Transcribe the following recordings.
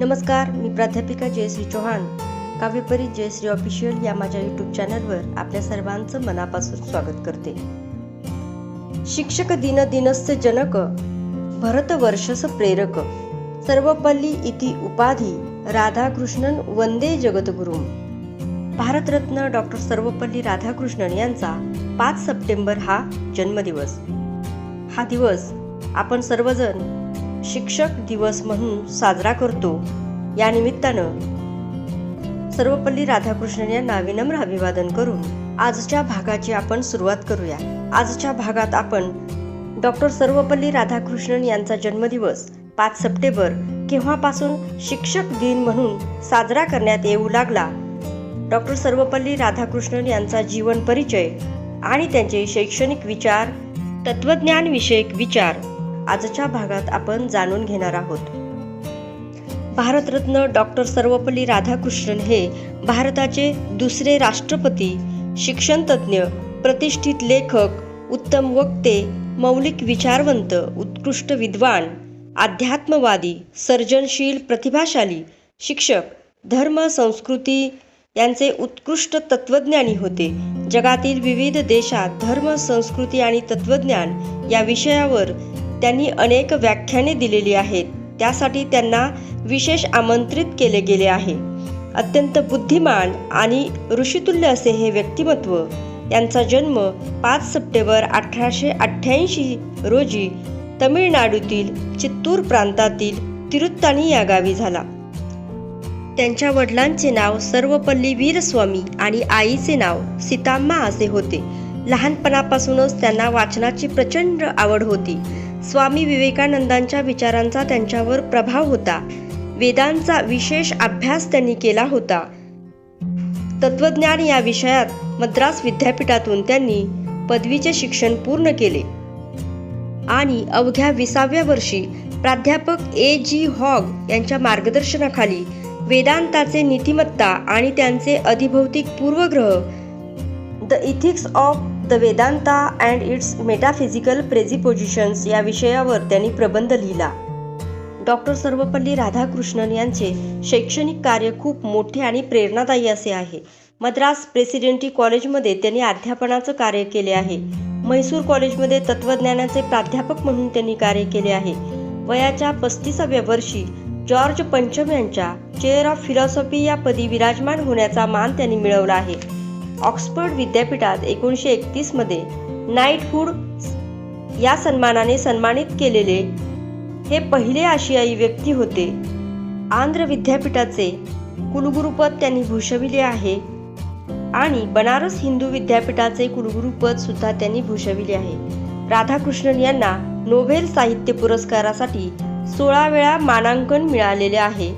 नमस्कार मी प्राध्यापिका जयश्री चौहान. काव्यपरी जयश्री ऑफिशियल या माझ्या यूट्यूब चॅनलवर आपल्या सर्वांचं मनापासून स्वागत करते. शिक्षक दिन दिनस्य जनक भरत वर्षस प्रेरक. सर्वपल्ली इति उपाधी राधाकृष्णन वंदे जगद्गुरुम भारतरत्न डॉक्टर सर्वपल्ली राधाकृष्णन यांचा पाच सप्टेंबर हा जन्मदिवस. हा दिवस आपण सर्वजण शिक्षक दिवस म्हणून साजरा करतो. या निमित्तानं सर्वपल्ली राधाकृष्णन यांना विनम्र अभिवादन करून आजच्या भागाची आपण सुरुवात करूया. आजच्या भागात आपण डॉक्टर सर्वपल्ली राधाकृष्णन यांचा जन्मदिवस पाच सप्टेंबर केव्हापासून शिक्षक दिन म्हणून साजरा करण्यात येऊ लागला? डॉक्टर सर्वपल्ली राधाकृष्णन यांचा जीवन परिचय आणि त्यांचे शैक्षणिक विचार तत्वज्ञान विषयक विचार आजच्या भागात आपण जाणून घेणार आहोत. भारतरत्न डॉक्टर सर्वपल्ली राधाकृष्णन हे भारताचे दुसरे राष्ट्रपती शिक्षणतज्ज्ञ प्रतिष्ठित लेखक उत्तम वक्ते मौलिक विचारवंत उत्कृष्ट विद्वान अध्यात्मवादी सर्जनशील प्रतिभाशाली शिक्षक धर्म संस्कृती यांचे उत्कृष्ट तत्वज्ञानी होते. जगातील विविध देशात धर्म संस्कृती आणि तत्वज्ञान या विषयावर त्यांनी अनेक व्याख्याने दिलेली आहेत. त्यासाठी त्यांना विशेष आमंत्रित केले गेले आहे. अत्यंत बुद्धिमान आणि ऋषितुल्य असे हे व्यक्तिमत्व यांचा जन्म पाच सप्टेंबर अठराशे अठ्ठ्याऐंशी रोजी तमिळनाडूतील चित्तूर प्रांतातील तिरुत्तानी या गावी झाला. त्यांच्या वडिलांचे नाव सर्वपल्ली वीरस्वामी आणि आईचे नाव सीताम्मा असे होते. लहानपणापासूनच त्यांना वाचनाची प्रचंड आवड होती. स्वामी विवेकानंदांच्या विचारांचा त्यांच्यावर प्रभाव होता. वेदांचा विशेष अभ्यास त्यांनी केला होता. तत्वज्ञान या विषयात मद्रास विद्यापीठातून त्यांनी पदवीचे शिक्षण पूर्ण केले. आणि अवघ्या विसाव्या वर्षी प्राध्यापक ए जी हॉग यांच्या मार्गदर्शनाखाली वेदांताचे नीतिमत्ता आणि त्यांचे अधिभौतिक पूर्वग्रह the ethics of the Vedanta and its metaphysical presuppositions या विषयावर त्यांनी प्रबंध लिहिला. डॉक्टर सर्वपल्ली राधाकृष्णन यांचे शैक्षणिक कार्य खूप मोठे आणि प्रेरणादायी असे आहे. मद्रास प्रेसिडेंटी कॉलेजमध्ये त्यांनी अध्यापनाचं कार्य केले आहे. म्हैसूर कॉलेजमध्ये तत्वज्ञानाचे प्राध्यापक म्हणून त्यांनी कार्य केले आहे. वयाच्या पस्तीसाव्या वर्षी जॉर्ज पंचम यांच्या चेअर ऑफ फिलॉसॉफी या पदी विराजमान होण्याचा मान त्यांनी मिळवला आहे. ऑक्सफर्ड विद्यापीठात एकोणीसशे एकतीसमध्ये नाईटहूड या सन्मानाने सन्मानित केलेले हे पहिले आशियाई व्यक्ती होते. आंध्र विद्यापीठाचे कुलगुरुपद त्यांनी भूषविले आहे आणि बनारस हिंदू विद्यापीठाचे कुलगुरुपद सुद्धा त्यांनी भूषविले आहे. राधाकृष्णन यांना नोबेल साहित्य पुरस्कारासाठी सोळा वेळा मानांकन मिळालेले आहे.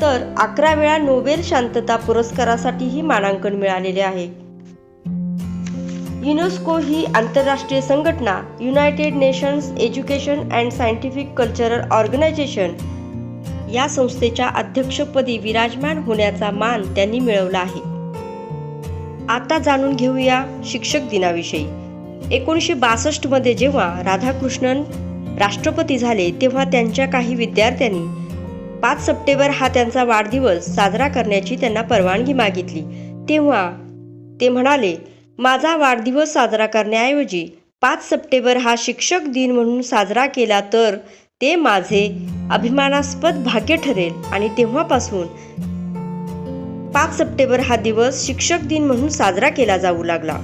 तर अकरा वेळा नोबेल शांतता पुरस्कारासाठीही मानांकन मिळालेले आहे. युनेस्को ही आंतरराष्ट्रीय संघटना United Nations Education and Scientific Cultural Organisation या संस्थेच्या अध्यक्षपदी विराजमान होण्याचा मान त्यांनी मिळवला आहे. आता जाणून घेऊया शिक्षक दिनाविषयी. एकोणीसशे बासष्टमध्ये जेव्हा राधाकृष्णन राष्ट्रपती झाले तेव्हा त्यांच्या काही विद्यार्थ्यांनी पाच सप्टेंबर हा त्यांचा वाढदिवस साजरा करण्याची त्यांना परवानगी मागितली. तेव्हा ते म्हणाले माझा वाढदिवस साजरा करण्याऐवजी पाच सप्टेंबर हा शिक्षक दिन म्हणून साजरा केला तर ते माझे अभिमानास्पद भाग्य ठरेल आणि तेव्हापासून पाच सप्टेंबर हा दिवस शिक्षक दिन म्हणून साजरा केला जाऊ लागला.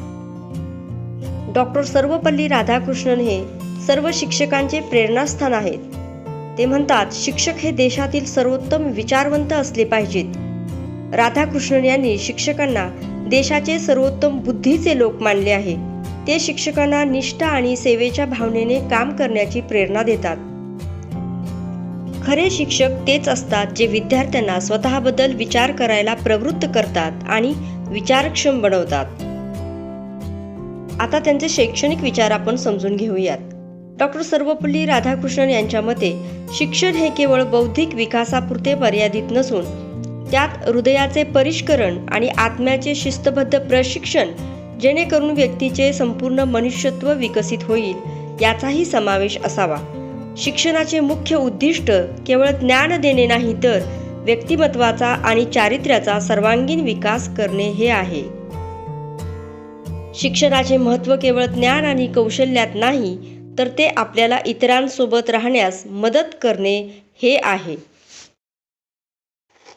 डॉक्टर सर्वपल्ली राधाकृष्णन हे सर्व शिक्षकांचे प्रेरणास्थान आहेत. ते म्हणतात शिक्षक हे देशातील सर्वोत्तम विचारवंत असले पाहिजेत. राधाकृष्णन यांनी शिक्षकांना देशाचे सर्वोत्तम बुद्धीचे लोक मानले आहे. ते शिक्षकांना निष्ठा आणि सेवेच्या भावनेने काम करण्याची प्रेरणा देतात. खरे शिक्षक तेच असतात जे विद्यार्थ्यांना स्वतःबद्दल विचार करायला प्रवृत्त करतात आणि विचारक्षम बनवतात. आता त्यांचे शैक्षणिक विचार आपण समजून घेऊयात. डॉक्टर सर्वपल्ली राधाकृष्णन यांच्या मते शिक्षण हे केवळ बौद्धिक विकासापुरते मर्यादित नसून त्यात हृदयाचे परिष्करण आणि आत्म्याचे शिस्तबद्ध प्रशिक्षण जेणेकरून व्यक्तीचे संपूर्ण मनुष्यत्व विकसित होईल याचाही समावेश असावा. शिक्षणाचे मुख्य उद्दिष्ट केवळ ज्ञान देणे नाही तर व्यक्तिमत्वाचा आणि चारित्र्याचा सर्वांगीण विकास करणे हे आहे. शिक्षणाचे महत्त्व केवळ ज्ञान आणि कौशल्यात नाही तर ते आपल्याला इतरांसोबत राहण्यास मदत करणे हे आहे.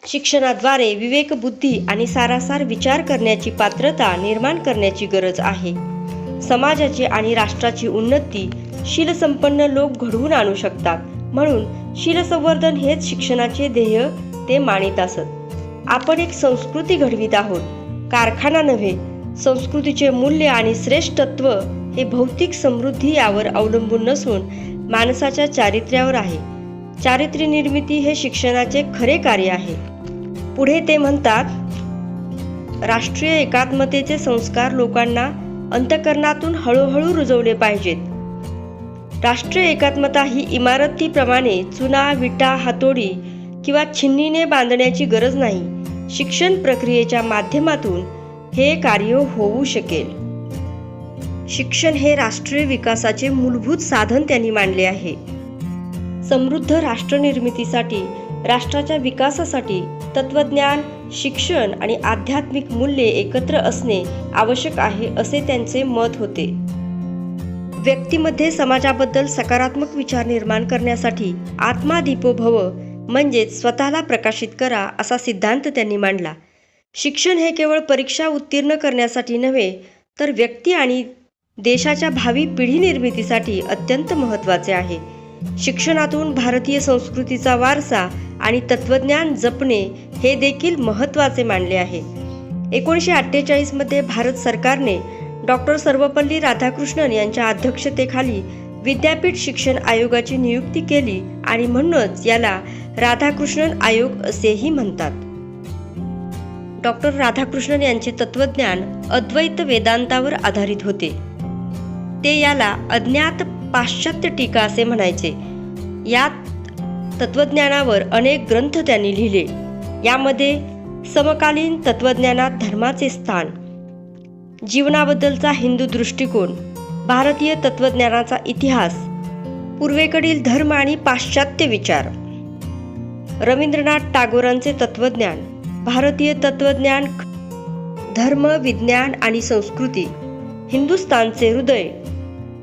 शिक्षणाद्वारे विवेकबुद्धी आणि सारासार विचार करण्याची पात्रता निर्माण करण्याची गरज आहे. समाजाची आणि राष्ट्राची उन्नती शीलसंपन्न लोक घडवून आणू शकतात. म्हणून शीलसंवर्धन हेच शिक्षणाचे ध्येय ते मानित असत. आपण एक संस्कृती घडवीत आहोत. कारखाना नव्हे संस्कृतीचे मूल्य आणि श्रेष्ठत्व हे भौतिक समृद्धी यावर अवलंबून नसून माणसाच्या चारित्र्यावर आहे. चारित्र्य निर्मिती हे शिक्षणाचे खरे कार्य आहे. पुढे ते म्हणतात राष्ट्रीय एकात्मतेचे संस्कार लोकांना अंतकरणातून हळूहळू रुजवले पाहिजेत. राष्ट्रीय एकात्मता ही इमारतीप्रमाणे चुना विटा हातोडी किंवा छिन्नीने बांधण्याची गरज नाही. शिक्षण प्रक्रियेच्या माध्यमातून हे कार्य होऊ शकेल. शिक्षण हे राष्ट्रीय विकासाचे मूलभूत साधन त्यांनी मानले आहे. समृद्ध राष्ट्र निर्मितीसाठी राष्ट्राच्या विकासासाठी तत्वज्ञान शिक्षण आणि आध्यात्मिक मूल्ये एकत्र असणे आवश्यक आहे असे त्यांचे मत होते. व्यक्तीमध्ये समाजाबद्दल सकारात्मक विचार निर्माण करण्यासाठी आत्मा भव म्हणजेच स्वतःला प्रकाशित करा असा सिद्धांत त्यांनी मांडला. शिक्षण हे केवळ परीक्षा उत्तीर्ण करण्यासाठी नव्हे तर व्यक्ती आणि देशाच्या भावी पिढी निर्मितीसाठी अत्यंत महत्त्वाचे आहे. शिक्षणातून भारतीय संस्कृतीचा वारसा आणि तत्वज्ञान जपणे हे देखील महत्त्वाचे मानले आहे. एकोणीसशे अठ्ठेचाळीसमध्ये भारत सरकारने डॉक्टर सर्वपल्ली राधाकृष्णन यांच्या अध्यक्षतेखाली विद्यापीठ शिक्षण आयोगाची नियुक्ती केली आणि म्हणूनच याला राधाकृष्णन आयोग असेही म्हणतात. डॉक्टर राधाकृष्णन यांचे तत्वज्ञान अद्वैत वेदांतावर आधारित होते. ते याला अज्ञात पाश्चात्य टीका असे म्हणायचे. यात तत्वज्ञानावर अनेक ग्रंथ त्यांनी लिहिले. यामध्ये समकालीन तत्वज्ञानात धर्माचे स्थान जीवनाबद्दलचा हिंदू दृष्टिकोन भारतीय तत्वज्ञानाचा इतिहास पूर्वेकडील धर्म आणि पाश्चात्य विचार. रवींद्रनाथ टागोरांचे तत्वज्ञान भारतीय तत्वज्ञान धर्म विज्ञान आणि संस्कृती हिंदुस्थानचे हृदय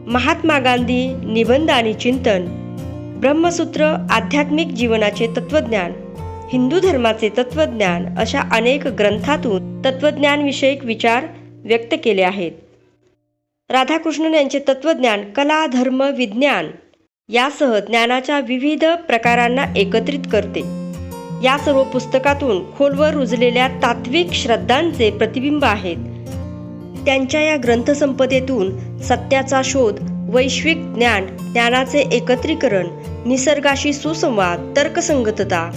महात्मा गांधी निबंध आणि चिंतन ब्रह्मसूत्र आध्यात्मिक जीवनाचे तत्वज्ञान हिंदू धर्माचे तत्वज्ञान अशा अनेक ग्रंथातून तत्वज्ञानविषयक विचार व्यक्त केले आहेत. राधाकृष्णन यांचे तत्वज्ञान कला धर्म विज्ञान यासह ज्ञानाच्या विविध प्रकारांना एकत्रित करते. या सर्व पुस्तकातून खोलवर रुजलेल्या तात्विक श्रद्धांचे प्रतिबिंब आहेत. त्यांच्या या ग्रंथसंपदेतून सत्याचा शोध वैश्विक ज्ञान ज्ञानाचे एकत्रीकरण निसर्गाशी सुसंवाद तर्कसंगतता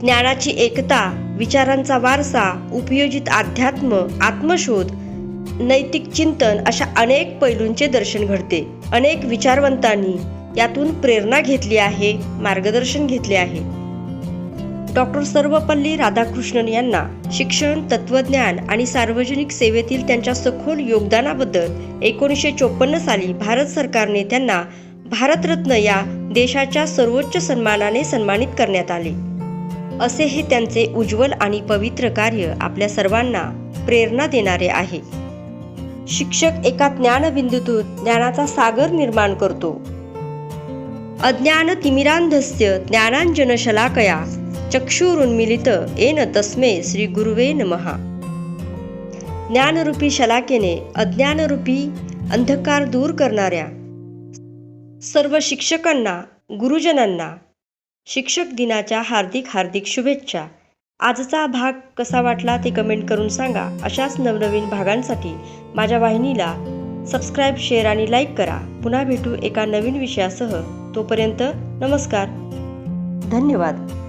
ज्ञानाची एकता विचारांचा वारसा उपयोजित अध्यात्म आत्मशोध नैतिक चिंतन अशा अनेक पैलूंचे दर्शन घडते. अनेक विचारवंतांनी यातून प्रेरणा घेतली आहे मार्गदर्शन घेतले आहे. डॉक्टर सर्वपल्ली राधाकृष्णन यांना शिक्षण तत्वज्ञान आणि सार्वजनिक सेवेतील त्यांच्या सखोल योगदानाबद्दल एकोणीसशे चोपन्न साली भारत सरकारने त्यांना भारतरत्न या देशाच्या सर्वोच्च सन्मानाने सन्मानित करण्यात आले. असे हे त्यांचे उज्ज्वल आणि पवित्र कार्य आपल्या सर्वांना प्रेरणा देणारे आहे. शिक्षक एका ज्ञानबिंदूतून ज्ञानाचा सागर निर्माण करतो. अज्ञान तिमिरांधस्य ज्ञानांजन शलाकया चक्षुरुन्मिलित येन तस्मे श्री गुरुवे नमहा ज्ञानरूपी शलाकेने अज्ञानरूपी अंधकार दूर करणाऱ्या सर्व शिक्षकांना गुरुजनांना शिक्षक दिनाच्या हार्दिक हार्दिक शुभेच्छा. आजचा भाग कसा वाटला ते कमेंट करून सांगा. अशाच नवनवीन भागांसाठी माझ्या वाहिनीला सबस्क्राईब शेअर आणि लाईक करा. पुन्हा भेटू एका नवीन विषयासह. तोपर्यंत नमस्कार. धन्यवाद.